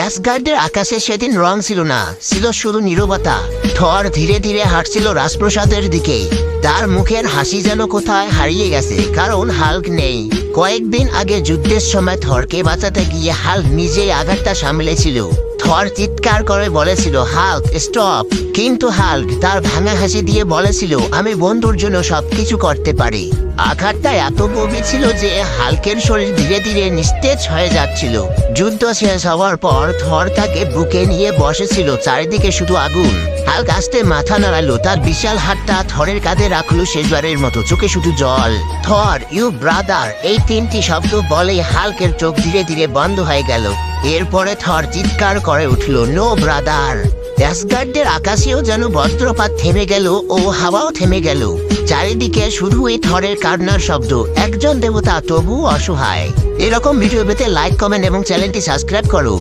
অ্যাসগার্ডের আকাশে সেদিন রং ছিল না, ছিল শুধু নিরবতা। থর ধীরে ধীরে হাঁটছিল রাজপ্রসাদের দিকে। তার মুখের হাসি যেন কোথায় হারিয়ে গেছে, কারণ হাল্ক নেই। কয়েকদিন আগে যুদ্ধের সময় থরকে বাঁচাতে গিয়ে হাল্ক নিজেই আঘাতটা সামলেছিল। থর চিৎকার করে বলেছিল, হাল্ক, স্টপ! কিন্তু হাল্ক তার ভাঙা হাসি দিয়ে বলেছিল, আমি বন্ধুর জন্য সবকিছু করতে পারি। আঘাতটা এত গভীর ছিল যে হালকের শরীর ধীরে ধীরে নিস্তেজ হয়ে যাচ্ছিল। যুদ্ধ শেষ হওয়ার পর থর তাকে বুকে নিয়ে বসেছিল চারিদিকে শুধু আগুন। হালক আস্তে মাথা নাড়ালো, তার বিশাল হাতটা থরের কাঁধে রাখল শেষবারের মতো, চোখে শুধু জল। থর, ইউ ব্রাদার, এই তিনটি শব্দ বলে হালকের চোখ ধীরে ধীরে বন্ধ হয়ে গেল। এরপরে থর চিৎকার করে উঠল, নো, ব্রাদার! ড্যাসগার্ডের আকাশেও যেন বজ্রপাত থেমে গেল ও হাওয়াও থেমে গেল। চারিদিকে শুধু এই থরের কান্নার শব্দ। একজন দেবতা তবু অসহায়। এরকম ভিডিও পেতে লাইক কমেন্ট এবং চ্যানেলটি সাবস্ক্রাইব করো।